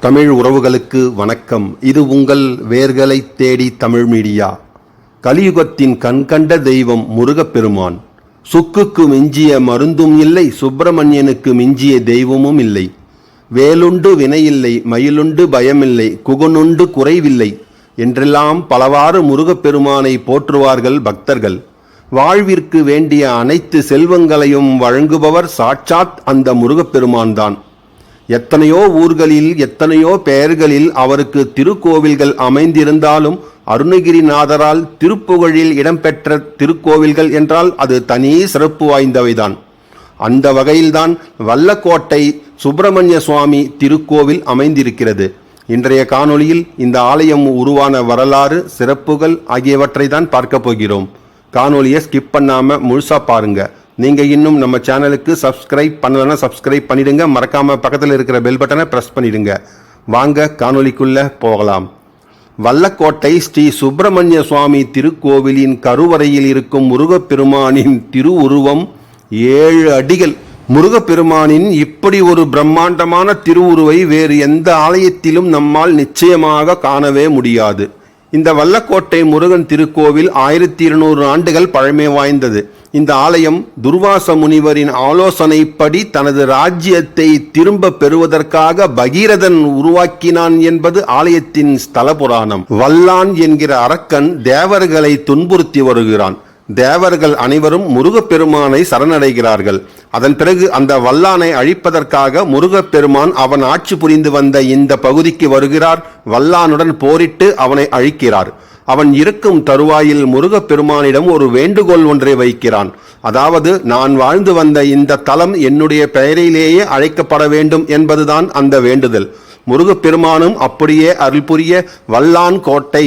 தமிழ் உறவுகளுக்கு வணக்கம். இது உங்கள் வேர்களை தேடி தமிழ் மீடியா. கலியுகத்தின் கண்கண்ட தெய்வம் முருகப்பெருமான். சுக்குக்கு மிஞ்சிய மருந்தும் இல்லை சுப்பிரமணியனுக்கு மிஞ்சிய தெய்வமும் இல்லை. வேலுண்டு வினையில்லை மயிலுண்டு பயமில்லை குகனுண்டு குறைவில்லை என்றெல்லாம் பலவாறு முருகப்பெருமானை போற்றுவார்கள் பக்தர்கள். வாழ்விற்கு வேண்டிய அனைத்து செல்வங்களையும் வழங்குபவர் சாட்சாத் அந்த முருகப்பெருமான்தான். எத்தனையோ ஊர்களில் எத்தனையோ பெயர்களில் அவருக்கு திருக்கோவில்கள் அமைந்திருந்தாலும் அருணகிரிநாதரால் திருப்புகழில் இடம்பெற்ற திருக்கோவில்கள் என்றால் அது தனி சிறப்பு வாய்ந்தவைதான். அந்த வகையில்தான் வல்லக்கோட்டை சுப்பிரமணிய சுவாமி திருக்கோவில் அமைந்திருக்கிறது. இன்றைய காணொளியில் இந்த ஆலயம் உருவான வரலாறு சிறப்புகள் ஆகியவற்றை தான் பார்க்க போகிறோம். காணொலியை ஸ்கிப் பண்ணாமல் முழுசா பாருங்க. நீங்கள் இன்னும் நம்ம சேனலுக்கு சப்ஸ்கிரைப் பண்ணலைன்னா சப்ஸ்கிரைப் பண்ணிடுங்க. மறக்காமல் பக்கத்தில் இருக்கிற பெல் பட்டனை பிரஸ் பண்ணிடுங்க. வாங்க காணொலிக்குள்ளே போகலாம். வல்லக்கோட்டை ஸ்ரீ சுப்பிரமணிய சுவாமி திருக்கோவிலின் கருவறையில் இருக்கும் முருகப்பெருமானின் திருவுருவம் ஏழு அடிகள். முருகப்பெருமானின் இப்படி ஒரு பிரம்மாண்டமான திருவுருவை வேறு எந்த ஆலயத்திலும் நம்மால் நிச்சயமாக காணவே முடியாது. இந்த வல்லக்கோட்டை முருகன் திருக்கோவில் ஆயிரத்தி இருநூறு ஆண்டுகள் பழமை வாய்ந்தது. இந்த ஆலயம் துர்வாச முனிவரின் ஆலோசனைப்படி தனது ராஜ்யத்தை திரும்ப பெறுவதற்காக பகீரதன் உருவாக்கினான் என்பது ஆலயத்தின் ஸ்தல புராணம் வல்லான் என்கிற அரக்கன் தேவர்களை துன்புறுத்தி வருகிறான். தேவர்கள் அனைவரும் முருகப்பெருமானை சரணடைகிறார்கள். அதன் பிறகு அந்த வல்லானை அழிப்பதற்காக முருகப்பெருமான் அவன் ஆட்சி புரிந்து வந்த இந்த பகுதிக்கு வருகிறார். வல்லானுடன் போரிட்டு அவனை அழிக்கிறார். அவன் இருக்கும் தருவாயில் முருகப்பெருமானிடம் ஒரு வேண்டுகோள் ஒன்றை வைக்கிறான். அதாவது நான் வாழ்ந்து வந்த இந்த தலம் என்னுடைய பெயரிலேயே அழைக்கப்பட வேண்டும் என்பதுதான் அந்த வேண்டுதல். முருகப்பெருமானும் அப்படியே அருள் புரிய வல்லான் கோட்டை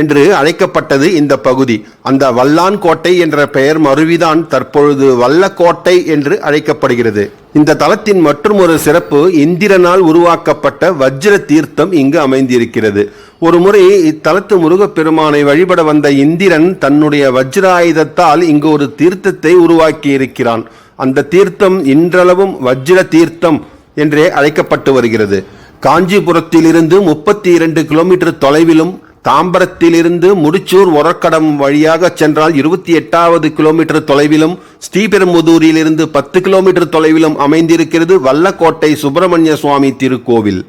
என்று அழைக்கப்பட்டது இந்த பகுதி. அந்த வல்லான் கோட்டை என்ற பெயர் மருவிதான் தற்பொழுது வல்லக்கோட்டை என்று அழைக்கப்படுகிறது. இந்த தலத்தின் மற்றும் ஒரு சிறப்பு இந்திரனால் உருவாக்கப்பட்ட வஜ்ர தீர்த்தம் இங்கு அமைந்திருக்கிறது. ஒரு முறை இத்தலத்து முருகப்பெருமானை வழிபட வந்த இந்திரன் தன்னுடைய வஜ்ராயுதத்தால் இங்கு ஒரு தீர்த்தத்தை உருவாக்கி இருக்கிறான் அந்த தீர்த்தம் இன்றளவும் வஜ்ர தீர்த்தம் என்றே அழைக்கப்பட்டு வருகிறது. காஞ்சிபுரத்திலிருந்து முப்பத்தி இரண்டு கிலோமீட்டர் தொலைவிலும் தாம்பரத்திலிருந்து முடிச்சூர் ஒரக்கடம் வழியாக சென்றால் இருபத்தி எட்டாவது கிலோமீட்டர் தொலைவிலும் ஸ்ரீபெரும்புதூரிலிருந்து பத்து கிலோமீட்டர் தொலைவிலும் அமைந்திருக்கிறது வல்லக்கோட்டை சுப்பிரமணிய சுவாமி திருக்கோவில்.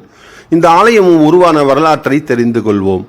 இந்த ஆலயம் உருவான வரலாற்றை தெரிந்து கொள்வோம்.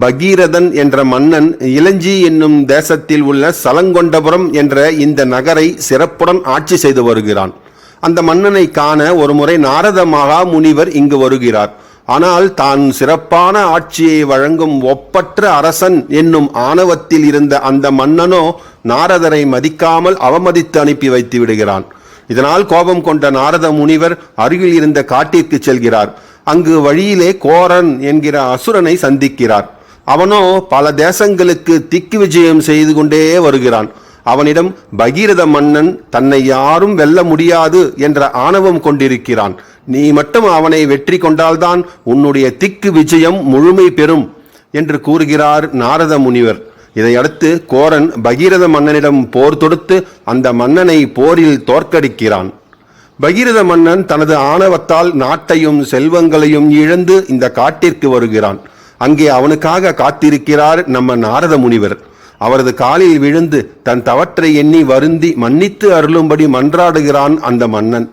பகீரதன் என்ற மன்னன் இளஞ்சி என்னும் தேசத்தில் உள்ள சலங்கொண்டபுரம் என்ற இந்த நகரை சிறப்புடன் ஆட்சி செய்து வருகிறான். அந்த மன்னனை காண ஒருமுறை நாரத மகா முனிவர் இங்கு வருகிறார். ஆனால் தான் சிறப்பான ஆட்சியை வழங்கும் ஒப்பற்ற அரசன் என்னும் ஆணவத்தில் இருந்த அந்த மன்னனோ நாரதரை மதிக்காமல் அவமதித்து அனுப்பி வைத்து விடுகிறான். இதனால் கோபம் கொண்ட நாரத முனிவர் அருகில் இருந்த காட்டிற்கு செல்கிறார். அங்கு வழியிலே கோரன் என்கிற அசுரனை சந்திக்கிறார். அவனோ பல தேசங்களுக்கு திக்கு விஜயம் செய்து கொண்டே வருகிறான். அவனிடம் பகீரத மன்னன் தன்னை யாரும் வெல்ல முடியாது என்ற ஆணவம் கொண்டிருக்கிறான். நீ மட்டும் அவனை வெற்றி கொண்டால்தான் உன்னுடைய திக்கு விஜயம் முழுமை பெறும் என்று கூறுகிறார் நாரத முனிவர். இதையடுத்து கோரன் பகீரத மன்னனிடம் போர் தொடுத்து அந்த மன்னனை போரில் தோற்கடிக்கிறான். பகீரத மன்னன் தனது ஆணவத்தால் நாட்டையும் செல்வங்களையும் இழந்து இந்த காட்டிற்கு வருகிறான். அங்கே அவனுக்காக காத்திருக்கிறார் நம்ம நாரத முனிவர். அவரது காலில் விழுந்து தன் தவற்றை எண்ணி வருந்தி மன்னித்து அருளும்படி மன்றாடுகிறான் அந்த மன்னன்.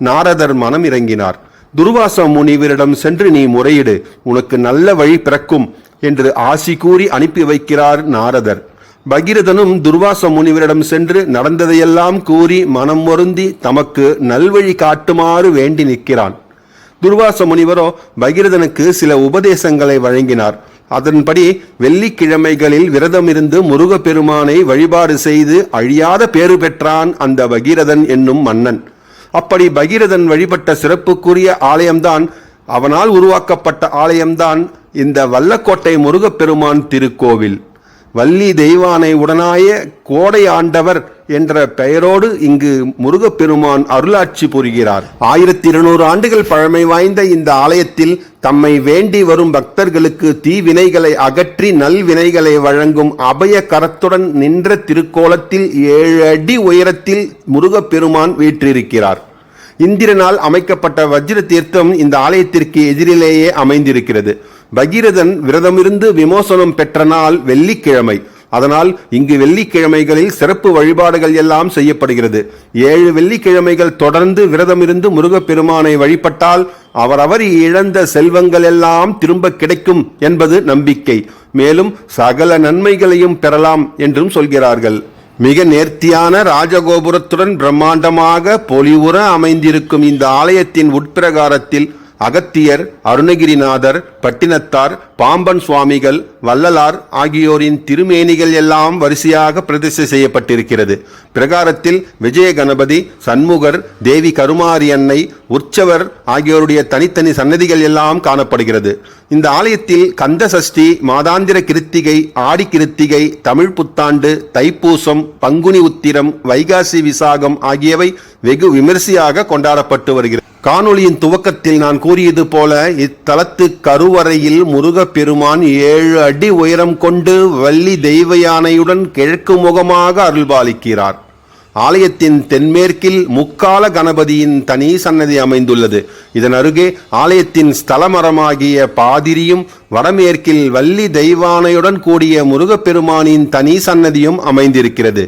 நாரதர் மனம் இறங்கினார். துர்வாச முனிவரிடம் சென்று நீ முறையிடு. உனக்கு நல்ல வழி பிறக்கும் என்று ஆசி கூறி அனுப்பி வைக்கிறார் நாரதர். பகீரதனும் துர்வாச முனிவரிடம் சென்று நடந்ததையெல்லாம் கூறி மனம் வருந்தி தமக்கு நல்வழி காட்டுமாறு வேண்டி நிற்கிறான். துர்வாச முனிவரோ பகீரதனுக்கு சில உபதேசங்களை வழங்கினார். அதன்படி வெள்ளிக்கிழமைகளில் விரதமிருந்து முருகப்பெருமானை வழிபாடு செய்து அழியாத பேறு பெற்றான் அந்த பகீரதன் என்னும் மன்னன். அப்படி பகீரதன் வழிபட்ட சிறப்புக்குரிய ஆலயம்தான் அவனால் உருவாக்கப்பட்ட ஆலயம்தான் இந்த வல்லக்கோட்டை முருகப்பெருமான் திருக்கோவில். வள்ளி தெய்வானை உடனாய கோடை ஆண்டவர் என்ற பெயரோடு இங்கு முருகப்பெருமான் அருளாட்சி புரிகிறார். ஆயிரத்தி இருநூறு ஆண்டுகள் பழமை வாய்ந்த இந்த ஆலயத்தில் தம்மை வேண்டி வரும் பக்தர்களுக்கு தீவினைகளை அகற்றி நல்வினைகளை வழங்கும் அபய கரத்துடன் நின்ற திருக்கோலத்தில் ஏழு அடி உயரத்தில் முருகப்பெருமான் வீற்றிருக்கிறார். இந்திரனால் அமைக்கப்பட்ட வஜ்ர தீர்த்தம் இந்த ஆலயத்திற்கு எதிரிலேயே அமைந்திருக்கிறது. பகீரதன் விரதமிருந்து விமோசனம் பெற்ற நாள் வெள்ளிக்கிழமை. அதனால் இங்கு வெள்ளிக்கிழமைகளில் சிறப்பு வழிபாடுகள் எல்லாம் செய்யப்படுகிறது. ஏழு வெள்ளிக்கிழமைகள் தொடர்ந்து விரதமிருந்து முருகப்பெருமானை வழிபட்டால் அவரவர் இழந்த செல்வங்கள் எல்லாம் திரும்ப கிடைக்கும் என்பது நம்பிக்கை. மேலும் சகல நன்மைகளையும் பெறலாம் என்றும் சொல்கிறார்கள். மிக நேர்த்தியான ராஜகோபுரத்துடன் பிரம்மாண்டமாக பொலிவுற அமைந்திருக்கும் இந்த ஆலயத்தின் உட்பிரகாரத்தில் அகத்தியர் அருணகிரிநாதர் பட்டினத்தார் பாம்பன் சுவாமிகள் வள்ளலார் ஆகியோரின் திருமேனிகள் எல்லாம் வரிசையாக பிரதிஷ்டை செய்யப்பட்டிருக்கிறது. பிரகாரத்தில் விஜய கணபதி சண்முகர் தேவி கருமாரி அன்னை உற்சவர் ஆகியோருடைய தனித்தனி சன்னதிகள் எல்லாம் காணப்படுகிறது. இந்த ஆலயத்தில் கந்த சஷ்டி மாதாந்திர கிருத்திகை ஆடி கிருத்திகை தமிழ் புத்தாண்டு தைப்பூசம் பங்குனி உத்திரம் வைகாசி விசாகம் ஆகியவை வெகு விமரிசையாக கொண்டாடப்பட்டு வருகிறது. காணொளியின் துவக்கத்தில் நான் கூறியது போல இத்தலத்து கருவறையில் முருகப்பெருமான் ஏழு அடி உயரம் கொண்டு வள்ளி தெய்வ யானையுடன் கிழக்கு முகமாக அருள்பாலிக்கிறார். ஆலயத்தின் தென்மேற்கில் முக்கால கணபதியின் தனி சன்னதி அமைந்துள்ளது. இதன் அருகே ஆலயத்தின் ஸ்தலமரமாகிய பாதிரியும் வடமேற்கில் வள்ளி தெய்வானையுடன் கூடிய முருகப்பெருமானின் தனி சன்னதியும் அமைந்திருக்கிறது.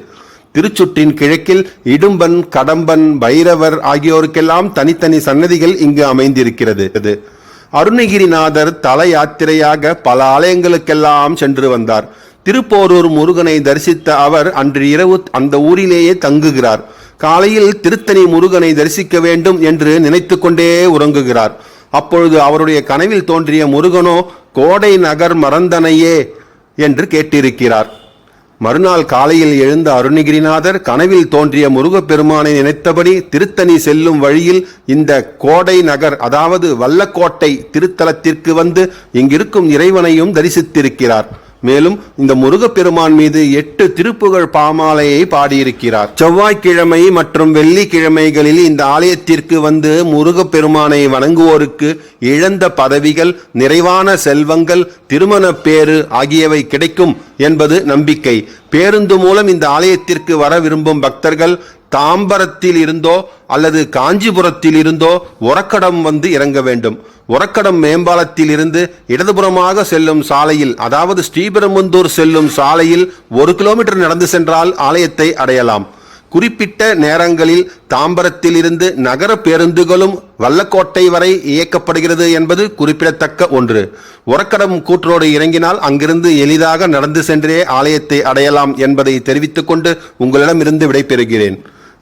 திருச்சுற்றின் கிழக்கில் இடும்பன் கடம்பன் பைரவர் ஆகியோருக்கெல்லாம் தனித்தனி சன்னதிகள் இங்கு அமைந்திருக்கிறது. அருணகிரிநாதர் தல யாத்திரையாக பல ஆலயங்களுக்கெல்லாம் சென்று வந்தார். திருப்போரூர் முருகனை தரிசித்த அவர் அன்று இரவு அந்த ஊரிலேயே தங்குகிறார். காலையில் திருத்தணி முருகனை தரிசிக்க வேண்டும் என்று நினைத்து கொண்டே உறங்குகிறார். அப்பொழுது அவருடைய கனவில் தோன்றிய முருகனோ கோடை நகர் மறந்தனையே என்று கேட்டிருக்கிறார். மறுநாள் காலையில் எழுந்த அருணகிரிநாதர் கனவில் தோன்றிய முருகப்பெருமானை நினைத்தபடி திருத்தணி செல்லும் வழியில் இந்த கோடை நகர் அதாவது வல்லக்கோட்டை திருத்தலத்திற்கு வந்து இங்கிருக்கும் இறைவனையும் தரிசித்திருக்கிறார். மேலும் இந்த முருகப்பெருமான் மீது எட்டு திருப்புகழ் பாமாலையை பாடியிருக்கிறார். செவ்வாய்க்கிழமை மற்றும் வெள்ளிக்கிழமைகளில் இந்த ஆலயத்திற்கு வந்து முருகப்பெருமானை வணங்குவோருக்கு இழந்த பதவிகள் நிறைவான செல்வங்கள் திருமண பேறு ஆகியவை கிடைக்கும் என்பது நம்பிக்கை. பேருந்து மூலம் இந்த ஆலயத்திற்கு வர விரும்பும் பக்தர்கள் தாம்பரத்தில் இருந்தோ அல்லது காஞ்சிபுரத்தில் இருந்தோ உரக்கடம் வந்து இறங்க வேண்டும். உரக்கடம் மேம்பாலத்தில் இருந்து இடதுபுறமாக செல்லும் சாலையில் அதாவது ஸ்ரீபெரும்புந்தூர் செல்லும் சாலையில் ஒரு கிலோமீட்டர் நடந்து சென்றால் ஆலயத்தை அடையலாம். குறிப்பிட்ட நேரங்களில் தாம்பரத்தில் இருந்து நகர பேருந்துகளும் வல்லக்கோட்டை வரை இயக்கப்படுகிறது என்பது குறிப்பிடத்தக்க ஒன்று. உரக்கடம் கூற்றோடு இறங்கினால் அங்கிருந்து எளிதாக நடந்து சென்றே ஆலயத்தை அடையலாம் என்பதை தெரிவித்துக்கொண்டு உங்களிடமிருந்து விடைபெறுகிறேன்.